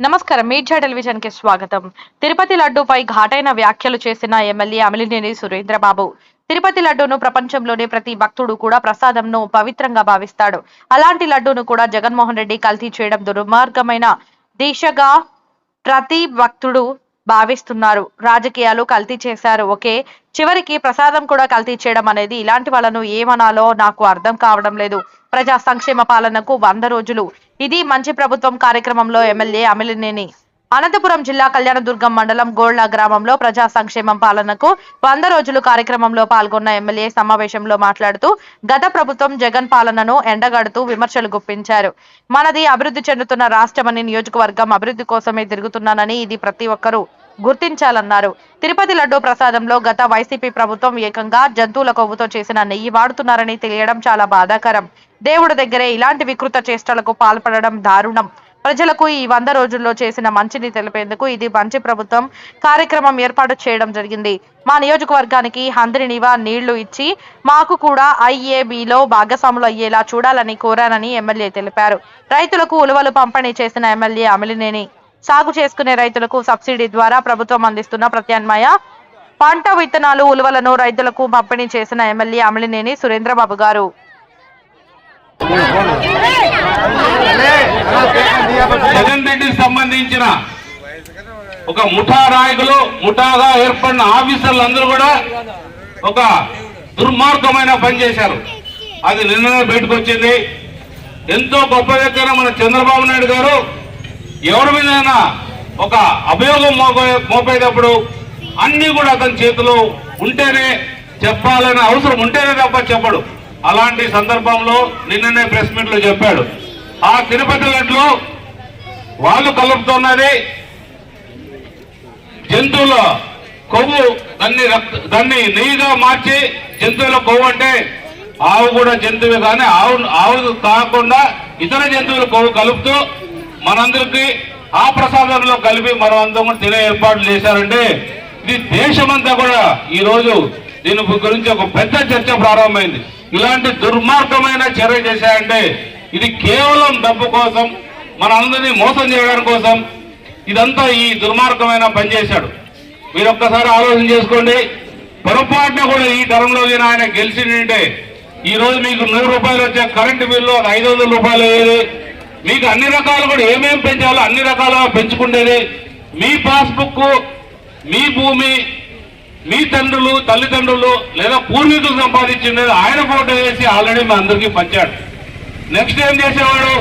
నమస్కారం. మీడియా టెలివిజన్కి స్వాగతం. తిరుపతి లడ్డూపై ఘాటైన వ్యాఖ్యలు చేసిన ఎమ్మెల్యే అమిలినేని సురేంద్రబాబు. తిరుపతి లడ్డూను ప్రపంచంలోనే ప్రతి భక్తుడు కూడా ప్రసాదంను పవిత్రంగా భావిస్తాడు. అలాంటి లడ్డూను కూడా జగన్మోహన్ రెడ్డి కల్తీ చేయడం దుర్మార్గమైన దిశగా ప్రతి భక్తుడు భావిస్తున్నారు. రాజకీయాలు కల్తీ చేశారు. ఓకే. చివరికి ప్రసాదం కూడా కల్తీ చేయడం అనేది ఇలాంటి వాళ్ళను ఏమనాలో నాకు అర్థం కావడం లేదు. ప్రజా సంక్షేమ పాలనకు వంద రోజులు ఇది మంచి ప్రభుత్వం కార్యక్రమంలో ఎమ్మెల్యే అమిలినేని. అనంతపురం జిల్లా కళ్యాణదుర్గం మండలం గోళ్ళ గ్రామంలో ప్రజా సంక్షేమం పాలనకు వంద రోజులు కార్యక్రమంలో పాల్గొన్న ఎమ్మెల్యే సమావేశంలో మాట్లాడుతూ గత ప్రభుత్వం జగన్ పాలనను ఎండగడుతూ విమర్శలు గుప్పించారు. మనది అభివృద్ధి చెందుతున్న రాష్ట్రమని నియోజకవర్గం అభివృద్ధి కోసమే తిరుగుతున్నానని ఇది ప్రతి ఒక్కరూ గుర్తించాలన్నారు. తిరుపతి లడ్డూ ప్రసాదంలో గత వైసీపీ ప్రభుత్వం ఏకంగా జంతువుల కొవ్వుతో చేసిన నెయ్యి వాడుతున్నారని తెలియడం చాలా బాధాకరం. దేవుడి దగ్గరే ఇలాంటి వికృత చేష్టలకు పాల్పడడం దారుణం. ప్రజలకు ఈ వంద రోజుల్లో చేసిన మంచిని తెలిపేందుకు ఇది మంచి ప్రభుత్వం కార్యక్రమం ఏర్పాటు చేయడం జరిగింది. మా నియోజకవర్గానికి హంద్రినివా నీళ్ళు ఇచ్చి మాకు కూడా ఐఏబిలో భాగస్వాములు అయ్యేలా చూడాలని కోరానని ఎమ్మెల్యే తెలిపారు. రైతులకు ఉలువలు పంపిణీ చేసిన ఎమ్మెల్యే అమిలినేని సాగు చేసుకునే రైతులకు సబ్సిడీ ద్వారా ప్రభుత్వం అందిస్తున్న ప్రత్యామ్నాయ పంట విత్తనాలు ఉలువలను రైతులకు పంపిణీ చేసిన ఎమ్మెల్యే అమలినేని సురేంద్రబాబు గారు. జగన్ రెడ్డికి సంబంధించిన ఒక ముఠా నాయకులు ముఠాగా ఏర్పడిన ఆఫీసర్లు అందరూ కూడా ఒక దుర్మార్గమైన పని చేశారు. అది నిన్ననే బయటకు వచ్చింది. ఎంతో గొప్ప వ్యక్తిగా మన చంద్రబాబు నాయుడు గారు ఎవరి మీద ఒక అభియోగం మోపే మోపేటప్పుడు అన్ని కూడా అతని చేతిలో ఉంటేనే చెప్పాలనే అవసరం ఉంటేనే తప్ప చెప్పడు. అలాంటి సందర్భంలో నిన్ననే ప్రెస్ మీట్లో చెప్పాడు. ఆ తిరుపతి లడ్లో వాళ్ళు కలుపుతున్నది జంతువుల కొవ్వు దాన్ని దాన్ని నెయ్యిగా మార్చి జంతువుల కొవ్వు అంటే ఆవు కూడా జంతువే కానీ ఆవు ఆవు కాకుండా ఇతర జంతువుల కొవ్వు కలుపుతూ మనందరికి ఆ ప్రసాదంలో కలిపి మనం అందరం కూడా తినే ఏర్పాట్లు చేశారంటే ఇది దేశమంతా కూడా ఈ రోజు దీని గురించి ఒక పెద్ద చర్చ ప్రారంభమైంది. ఇలాంటి దుర్మార్గమైన చర్య చేశాయంటే ఇది కేవలం డబ్బు కోసం మనందరినీ మోసం చేయడం కోసం ఇదంతా ఈ దుర్మార్గమైన పనిచేశాడు మీరు ఒక్కసారి ఆలోచన చేసుకోండి. పొరపాటున కూడా ఈ టర్మ్లో ఆయన గెలిచిందంటే ఈ రోజు మీకు నూరు రూపాయలు వచ్చే కరెంటు బిల్లు ఐదు వందల రూపాయలు అయ్యేది. మీకు అన్ని రకాలు కూడా ఏమేమి పెంచాలో అన్ని రకాలుగా పెంచుకుండేది. మీ పాస్బుక్ మీ భూమి మీ తండ్రులు తల్లిదండ్రులు లేదా పూర్వీకులు సంపాదించిండేది ఆయన ఫోటో వేసి ఆల్రెడీ మా అందరికీ పంచాడు. నెక్స్ట్ ఏం చేసేవాడు?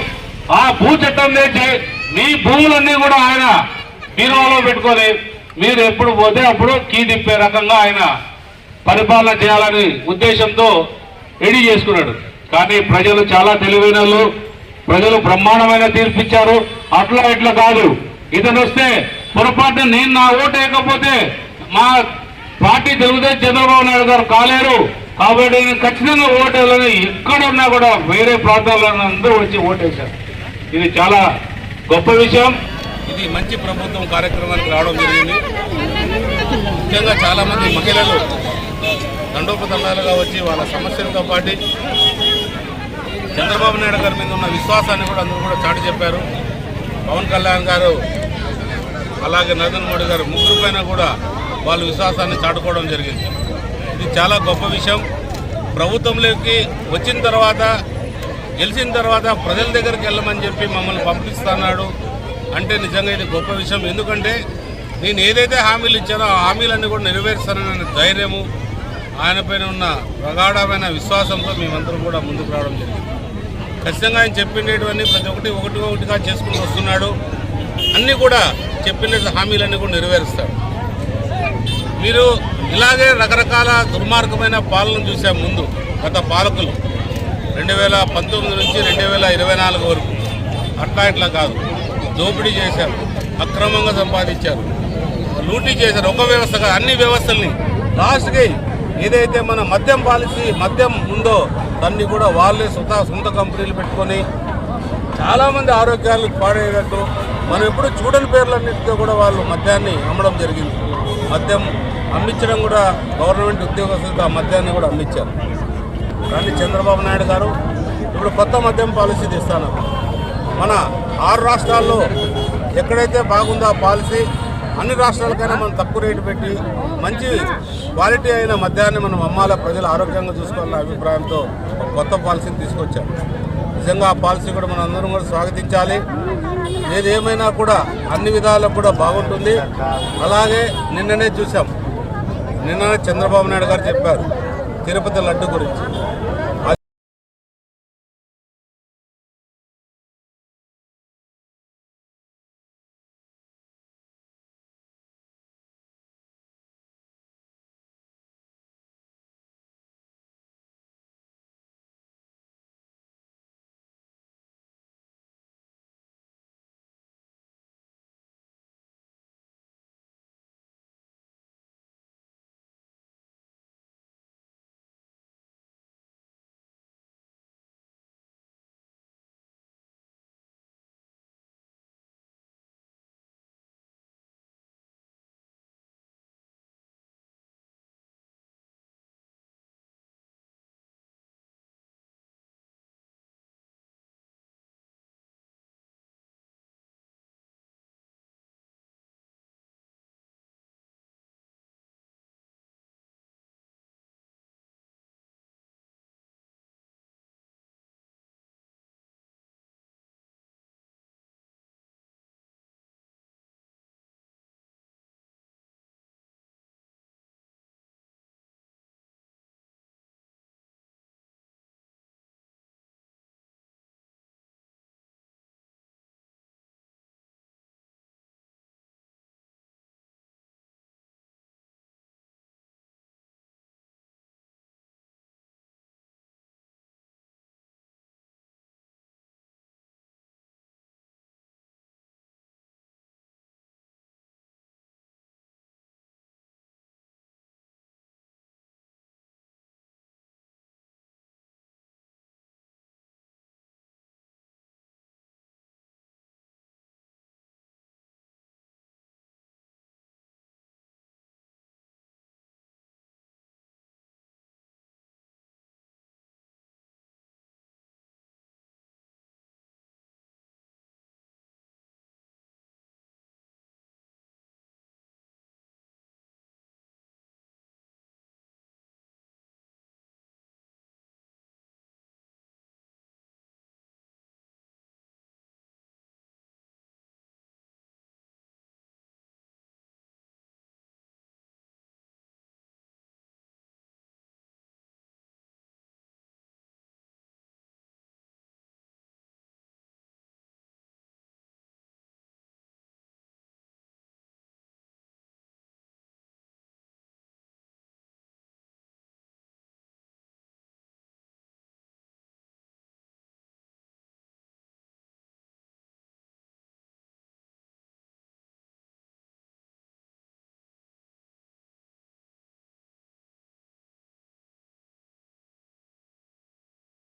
ఆ భూ చట్టం తెచ్చి మీ భూములన్నీ కూడా ఆయన బీరువాలో పెట్టుకొని మీరు ఎప్పుడు పోతే అప్పుడు కీ తిప్పే రకంగా ఆయన పరిపాలన చేయాలని ఉద్దేశంతో రెడీ చేసుకున్నాడు. కానీ ప్రజలు చాలా తెలివైన వాళ్ళు. ప్రజలు బ్రహ్మాండమైన తీర్పిచ్చారు అట్లా ఇట్లా కాదు. ఇతను వస్తే పొరపాటున నేను నా ఓటు వేయకపోతే మా పార్టీ తెలుగుదేశం చంద్రబాబు నాయుడు గారు కాలేరు. కాబట్టి నేను ఖచ్చితంగా ఓటేయాలని ఎక్కడున్నా కూడా వేరే ప్రాంతాల్లో అందరూ వచ్చి ఓటేశారు ఇది చాలా గొప్ప విషయం. ఇది మంచి ప్రభుత్వం కార్యక్రమానికి రావడం జరిగింది. ముఖ్యంగా చాలామంది మహిళలు దండోపదండాలుగా వచ్చి వాళ్ళ సమస్యలతో పాటు చంద్రబాబు నాయుడు గారి మీద ఉన్న విశ్వాసాన్ని కూడా అందరూ కూడా చాటి చెప్పారు. పవన్ కళ్యాణ్ గారు అలాగే నరేంద్ర మోడీ గారు ముగ్గురు పైన కూడా వాళ్ళ విశ్వాసాన్ని చాటుకోవడం జరిగింది. ఇది చాలా గొప్ప విషయం. ప్రభుత్వంలోకి వచ్చిన తర్వాత గెలిచిన తర్వాత ప్రజల దగ్గరికి వెళ్ళమని చెప్పి మమ్మల్ని పంపిస్తున్నాడు. అంటే నిజంగా ఇది గొప్ప విషయం. ఎందుకంటే నేను ఏదైతే హామీలు ఇచ్చానో ఆ హామీలన్నీ కూడా నెరవేరుస్తానన్న ధైర్యము ఆయన పైన ఉన్న ప్రగాఢమైన విశ్వాసంతో మేమందరం కూడా ముందుకు రావడం జరిగింది. ఖచ్చితంగా ఆయన చెప్పినటువంటి ప్రతి ఒక్కటి ఒకటి ఒకటిగా చేసుకుంటూ వస్తున్నాడు. అన్నీ కూడా చెప్పిన హామీలన్నీ కూడా నెరవేరుస్తాడు. మీరు ఇలాగే రకరకాల దుర్మార్గమైన పాలన చూసాం ముందు గత పాలకులు రెండు వేల పంతొమ్మిది నుంచి రెండు వేల ఇరవై నాలుగు వరకు అట్లా ఇట్లా కాదు దోపిడీ చేశారు అక్రమంగా సంపాదించారు లూటీ చేశారు ఒక వ్యవస్థ కాదు అన్ని వ్యవస్థల్ని లాస్ట్కి ఏదైతే మన మద్యం పాలసీ మద్యం ఉందో దాన్ని కూడా వాళ్ళే సొంత సొంత కంపెనీలు పెట్టుకొని చాలామంది ఆరోగ్యాలు పాడేటట్టు మనం ఎప్పుడు చూడని పేర్లన్నింటితో కూడా వాళ్ళు మద్యాన్ని అమ్మడం జరిగింది. మద్యం అమ్మించడం కూడా గవర్నమెంట్ ఉద్యోగస్తులతో ఆ మద్యాన్ని కూడా అమ్మించారు కానీ చంద్రబాబు నాయుడు గారు ఇప్పుడు కొత్త మద్యం పాలసీ తెస్తాను. మన ఆరు రాష్ట్రాల్లో ఎక్కడైతే బాగుందో ఆ పాలసీ అన్ని రాష్ట్రాలకైనా మనం తక్కువ రేటు పెట్టి మంచి క్వాలిటీ అయిన మద్యాన్ని మనం అమ్మాల. ప్రజలు ఆరోగ్యంగా చూసుకోవాలన్న అభిప్రాయంతో కొత్త పాలసీని తీసుకొచ్చాం నిజంగా ఆ పాలసీ కూడా మనం అందరం కూడా స్వాగతించాలి. ఏదేమైనా కూడా అన్ని విధాలకు కూడా బాగుంటుంది. అలాగే నిన్ననే చూసాం నిన్ననే చంద్రబాబు నాయుడు గారు చెప్పారు. తిరుపతి లడ్డు గురించి.